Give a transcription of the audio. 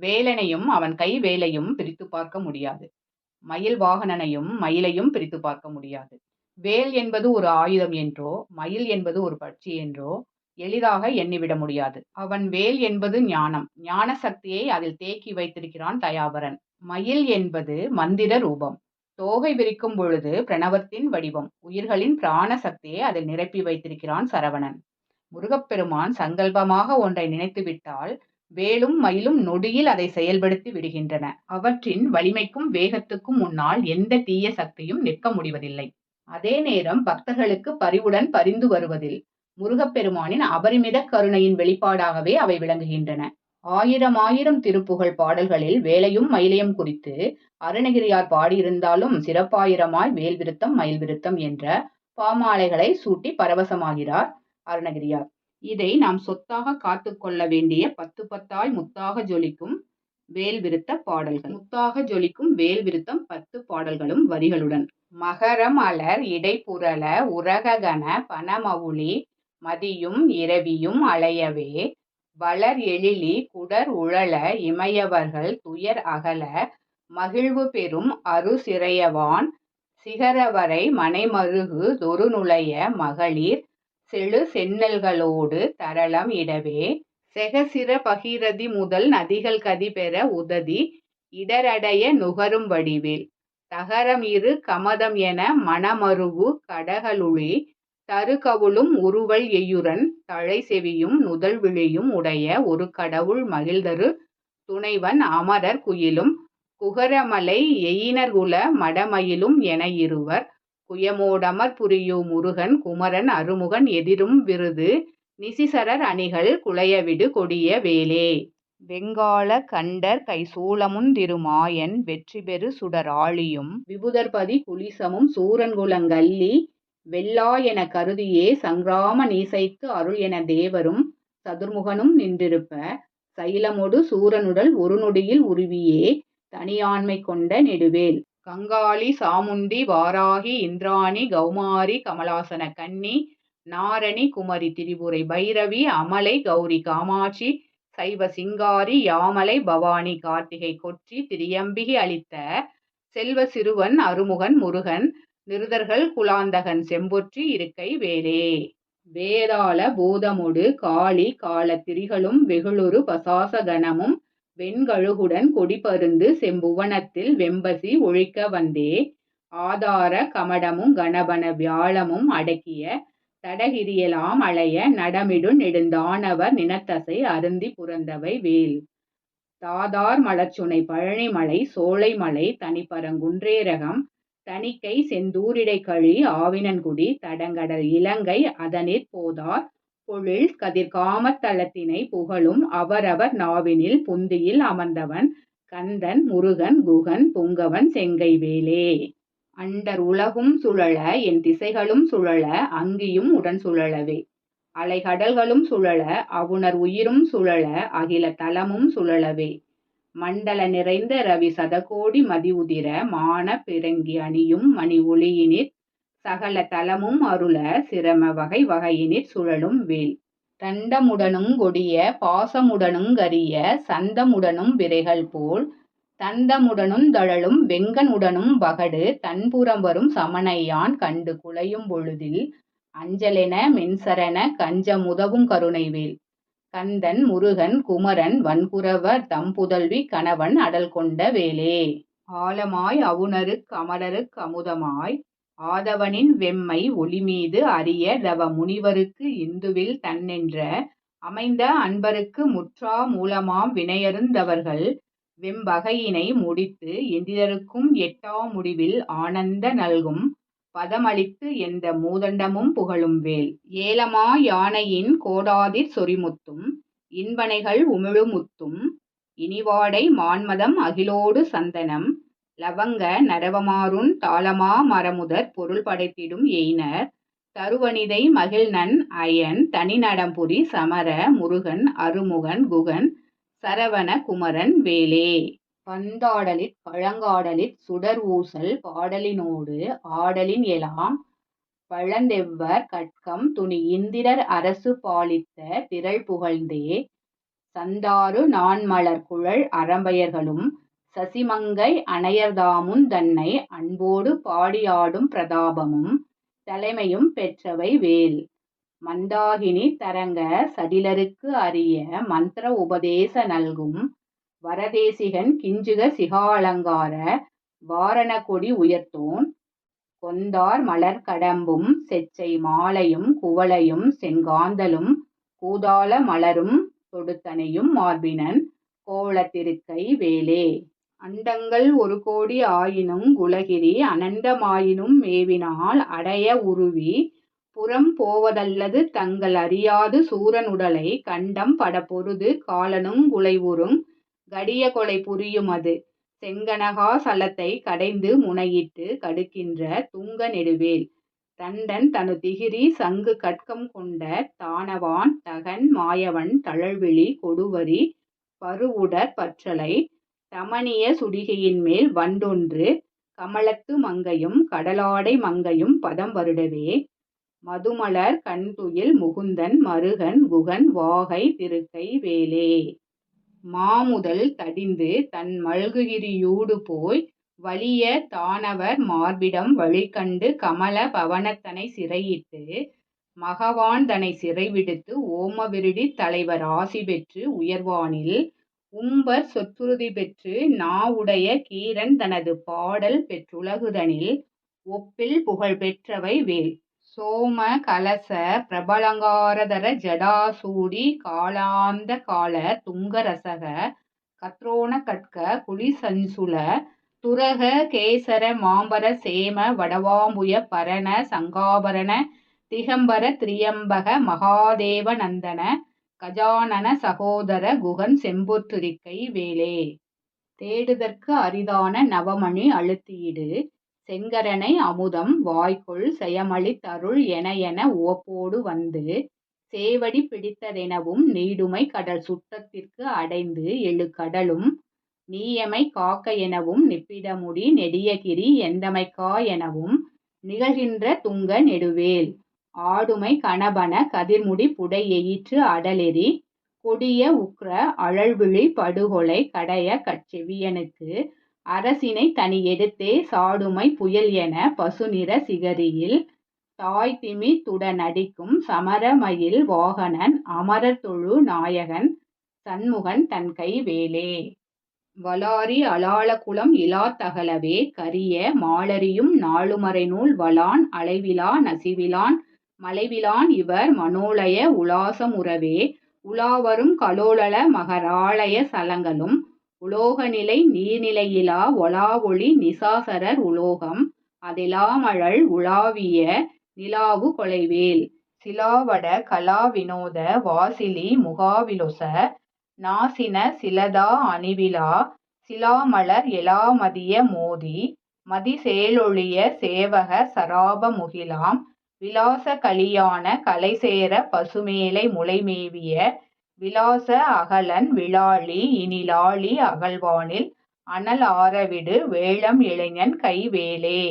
வேலனையும் அவன் கை வேலையும் பிரித்துப் பார்க்க முடியாது. மயில் வாகனனையும் மயிலையும் பிரித்துப் பார்க்க முடியாது. வேல் என்பது ஒரு ஆயுதம் என்றோ, மயில் என்பது ஒரு பட்சி என்றோ எளிதாக எண்ணிவிட முடியாது. அவன் வேல் என்பது ஞானம். ஞான சக்தியை அதில் தேக்கி வைத்திருக்கிறான் தயாபரன். மயில் என்பது மந்திர ரூபம். தோகை விரிக்கும் பொழுது பிரணவத்தின் வடிவம். உயிர்களின் பிராண சக்தியை அதில் நிரப்பி வைத்திருக்கிறான் சரவணன். முருகப்பெருமான் சங்கல்பமாக ஒன்றை நினைத்துவிட்டால் வேலும் மயிலும் நொடியில் அதை செயல்படுத்தி விடுகின்றன. அவற்றின் வலிமைக்கும் வேகத்துக்கும் முன்னால் எந்த தீய சக்தியும் நிற்க முடிவதில்லை. அதே நேரம் பக்தர்களுக்கு பரிவுடன் பரிந்து வருவதில் முருகப்பெருமானின் அபரிமிதக் கருணையின் வெளிப்பாடாகவே அவை விளங்குகின்றன. ஆயிரமாயிரம் திருப்புகழ் பாடல்களில் வேலையும் மயிலையும் குறித்து அருணகிரியார் பாடியிருந்தாலும் சிறப்பாயிரமாய் வேல் விருத்தம் மயில் விருத்தம் என்ற பாமாலைகளை சூட்டி பரவசமாகிறார் அருணகிரியார். இதை நாம் சொத்தாக காத்து கொள்ள வேண்டிய பத்து பத்தாய் முத்தாக ஜொலிக்கும் வேல் விருத்த பாடல்கள். முத்தாக ஜொலிக்கும் வேல் விருத்தம் பத்து பாடல்களும் வரிகளுடன். மகரம் அலர் இடை உரககன பனமவுளி மதியும் இரவியும் அலையவே வளர் எழிலி குடர் உழல இமையவர்கள் துயர் அகல மகிழ்வு பெறும் அரு சிறையவான் சிகரவரை மனைமருகு தொரு நுழைய மகளிர் செழு செந்நெல்களோடு தரளம் இடவே செகசிர பகீரதி முதல் நதிகள் கதிபெற உததி இடரடைய நுகரும் வடிவேல். தகரம் இரு கமதம் என மணமருவு கடகளுழி தருகவுளும் உறுவல் எய்யுரன் நுதல் விழியும் உடைய ஒரு கடவுள் மகிழ்தரு துணைவன் அமரர் குயிலும் குகரமலை எயினர்குல மடமயிலும் என இருவர் குயமோடமர் புரியு முருகன் குமரன் அருமுகன் எதிரும் விருது நிசிசரர் அணிகள் குலையவிடு கொடிய வேலே. வெங்காள கண்டர் கைசூலமுந் திருமாயன் வெற்றிபெறு சுடராழியும் விபுதர்பதி குலிசமும் சூரன்குலங்கல்லி வெல்லா என கருதியே சங்கிராம நீசைக்கு அருள் என தேவரும் சதுர்முகனும் நின்றிருப்ப சைலமொடு சூரனுடல் ஒரு நொடியில் உருவியே தனியாண்மை கொண்ட நெடுவேல். கங்காளி சாமுண்டி வாராகி இந்திராணி கௌமாரி கமலாசன கன்னி நாரணி குமரி திரிபுரை பைரவி அமலை கௌரி காமாட்சி சைவ சிங்காரி யாமலை பவானி கார்த்திகை கொற்றி திரியம்பிகை அளித்த செல்வ சிறுவன் அருமுகன் முருகன் நிருதர்கள் குலாந்தகன் செம்பொற்றி இருக்கை வேலே. வேதாள பூதமுடு காளி காலத்திரிகளும் வெகுளுரு பசாசகணமும் கணமும் வெண்கழுகுடன் கொடிபருந்து செம்புவனத்தில் வெம்பசி ஒழிக்க வந்தே ஆதார கமடமும் கணபன வியாழமும் அடக்கிய தடகிரியலாம் அலைய நடமிடு நெடுந்தானவர் நினத்தசை அருந்தி புரந்தவை வேல். தாதார் மலர்ச்சுனை பழனிமலை சோலைமலை தனிப்பரங்குன்றேரகம் தணிக்கை செந்தூரிடை கழி ஆவினன்குடி தடங்கடல் இலங்கை அதனிற் போதார் பொழில் கதிர்காமத்தலத்தினை புகழும் அவரவர் நாவினில் புந்தியில் அமர்ந்தவன் கந்தன் முருகன் குகன் புங்கவன் செங்கை வேலே. அண்டர் உலகும் சுழல என் திசைகளும் சுழல அங்கியும் உடன் சுழலவே அலைகடல்களும் சுழல அவுணர் உயிரும் சுழல அகில தலமும் சுழலவே மண்டல நிறைந்த ரவி சதகோடி மதி உதிர மான பிறங்கி அணியும் மணி ஒளியினிற் சகல தலமும் அருள சிரம வகை வகையினிற் சுழலும் வேல். தண்டமுடனுங் கொடிய பாசமுடனுங் கரிய சந்தமுடனும் விரைகள்போல் தந்தமுடனுந் தழலும் வெங்கண் உடனும் வகடு தன்புறம் வரும் சமனையான் கண்டு குழையும் பொழுதில் அஞ்சலென மென்சரண கஞ்சமுதவும் கருணைவேல் கருணை வேல். கந்தன் முருகன் குமரன் வன்புறவர் தம்புதல்வி கணவன் அடல் கொண்ட வேலே. ஆலமாய் அவுணருக் அமரருக் அமுதமாய் ஆதவனின் வெம்மை ஒளிமீது அரிய தவ முனிவருக்கு இந்துவில் தன்னென்ற அமைந்த அன்பருக்கு முற்றா மூலமாம் வினையருந்தவர்கள் வெம்பகையினை முடித்து எந்திரருக்கும் எட்டா முடிவில் ஆனந்த நல்கும் பதமளித்து எந்த மூதண்டமும் புகழும் வேல். ஏலமா யானையின் கோடாதிற் சொரிமுத்தும் இன்பனைகள் உமிழுமுத்தும் இனிவாடை மான்மதம் அகிலோடு சந்தனம் லவங்க நறவமாருண் தாளமா மரமுதற் பொருள் படைத்திடும் எயினர் தருவநிதை மகிழ்நன் அயன் தனிநடம்புரி சமர முருகன் அருமுகன் குகன் சரவண குமரன் வேலே. பந்தாடலிற் பழங்காடலிற் சுடர் ஊசல் பாடலினோடு ஆடலின் எலாம் பழந்தெவ்வர் கட்கம் துணி இந்திரர் அரசு பாலித்த திரள் புகழ்ந்தே சந்தாறு நாண்மலர் குழல் அரம்பையர்களும் சசிமங்கை அனையர்தாமுந் தன்னை அன்போடு பாடியாடும் பிரதாபமும் தலைமையும் பெற்றவை வேல். மந்தாகினி தரங்க சடிலருக்கு அரிய மந்த்ர உபதேச நல்கும் வரதேசிகன் கிஞ்சுக சிகாலங்கார வாரணகொடி உயர்த்தோன் கொந்தார் மலர் கடம்பும் செச்சை மாலையும் குவளையும் செங்காந்தலும் கூதாள மலரும் தொடுத்தனையும் மார்பினன் கோலத்திருக்கை வேலே. அண்டங்கள் ஒரு கோடி ஆயினுங் குலகிரி அனண்டமாயினும் மேவினால் அடைய உருவி புறம் போவதல்லது தங்கள் அறியாது சூரனுடலை கண்டம் பட பொருது காலனுங் குலைவுறுங் கடிய கொலை புரியுமது செங்கனகா சலத்தைக் கடைந்து முனையிட்டு கடுக்கின்ற துங்க நெடுவேல். தண்டன் தனு திகிரி சங்கு கட்கம் கொண்ட தானவான் தகன் மாயவன் தழல்விழி கொடுவரி பருவுடற் பற்றலை தமனிய சுடிகையின்மேல் வண்டொன்று கமலத்து மங்கையும் கடலாடை மங்கையும் பதம் வருடவே. மதுமலர் கண்துயில் முகுந்தன் மருகன் குகன் வாகை திருக்கை வேலே. மாமுதல் தடிந்து தன் மல்குகிரியூடு போய் வலிய தானவர் மார்பிடம் வழிகண்டு கமல பவனத்தனை சிறையிட்டு மகவான்தனை சிறைவிடுத்து ஓமவிருடித் தலைவர் ஆசி பெற்று உயர்வானில் உம்பர் சொற்றுறுதி பெற்று நாவுடைய கீரன் தனது பாடல் பெற்றுலகுதனில் ஒப்பில் புகழ் பெற்றவை வேல். சோம கலச பிரபலங்காரதர ஜடாசூடி காலாந்த கால துங்க ரசக கத்ரோண கட்க குளிசஞ்சுல துரக கேசர மாம்பர சேம வடவாம்புய பரண சங்காபரண திகம்பர திரியம்பக மகாதேவ நந்தன கஜானன சகோதர குகன் செம்பொற்றிருக்கை வேலே. தேடுதற்கு அரிதான நவமணி அழுத்தியிடு. செங்கரனை அமுதம் வாய்க்குள் செயமளித் தருள் என என உவப்போடு வந்து. சேவடி பிடித்ததெனவும் நீடுமை கடல் சுட்டத்திற்கு அடைந்து எழு கடலும். நீயமை காக்க எனவும் நிப்பிடமுடி நெடியகிரி எந்தமைக்கா எனவும் நிகழ்கின்ற துங்க நெடுவேல். ஆடுமை கணபன கதிர்முடி புடை எயிற்று கொடிய உக்ர அழல்விழி படுகொலை கடைய கட்செவியனுக்கு அரசினைத் தனி எடுத்தே சாடுமை புயல் என பசுநிற சிகரியில் தாய்திமி துடனடிக்கும் சமரமயில் வாகனன் அமரர்தொழு நாயகன் சண்முகன் தன்கை வேலே. வலாரி அலாளகுளம் இலாத்தகலவே கரிய மாலரியும் நாளுமறை நூல் வலான் அலைவிலா நசிவிலான் மலைவிலான் இவர் மனோலய உலாசமுறவே உலாவரும் கலோலல மகராலய சலங்களும் உலோகநிலை நீர்நிலையிலா ஒலாவொளி நிசாசரர் உலோகம் அதிலாமழல் உலாவிய நிலாவு கொலைவேல் சிலாவட கலா வினோத வாசிலி முகாவிலொச நாசின சிலதா அணிவிழா சிலாமலர் எலாமதிய மோதி மதிசேலொழிய சேவக சராப முகிலாம் விலாச கலியான கலைசேர பசுமேலை முலைமேவிய விலாச அகலன் விளாழி இனிலாழி அகல்வானில் அனல் ஆரவிடு வேழம் இளைஞன் கைவேலே.